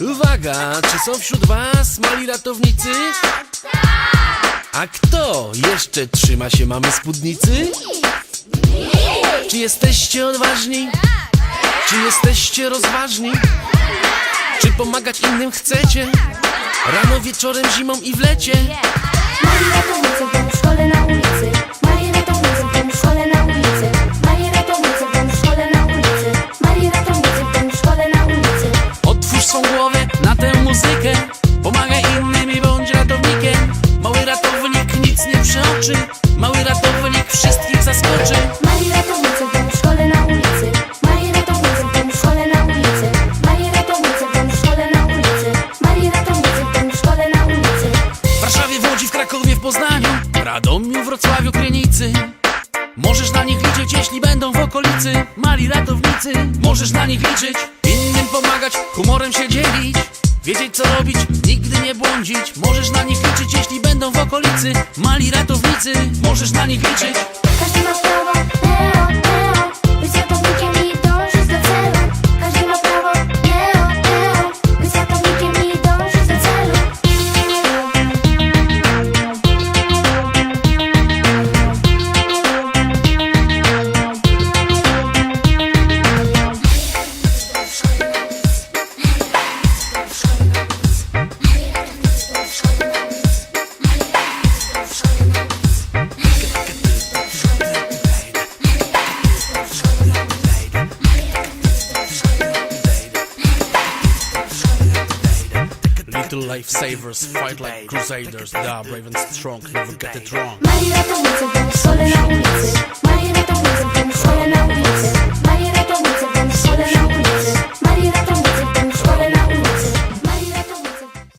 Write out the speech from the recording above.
Uwaga, czy są wśród was mali ratownicy? A kto jeszcze trzyma się mamy spódnicy? Czy jesteście odważni? Czy jesteście rozważni? Czy pomagać innym chcecie? Rano, wieczorem, zimą i w lecie Mali ratownicy nic nie przeoczy Mały ratownik wszystkich zaskoczy Mali ratownicy w szkole na ulicy. Mali ratownicy w szkole na ulicy. Mali ratownicy w szkole na ulicy. Mali ratownicy w szkole na ulicy. W Warszawie, w Łodzi, w Krakowie, w Poznaniu W Radomiu, Wrocławiu, Krynicy Możesz na nich liczyć, jeśli będą w okolicy Mali ratownicy, możesz na nich liczyć Innym pomagać, humorem się dzielić Wiedzieć co robić, nigdy nie błądzić. Możesz na nich liczyć, jeśli będą w okolicy. Mali ratownicy, możesz na nich liczyć Little lifesavers fight like crusaders. Are brave and strong, never get it wrong. Mali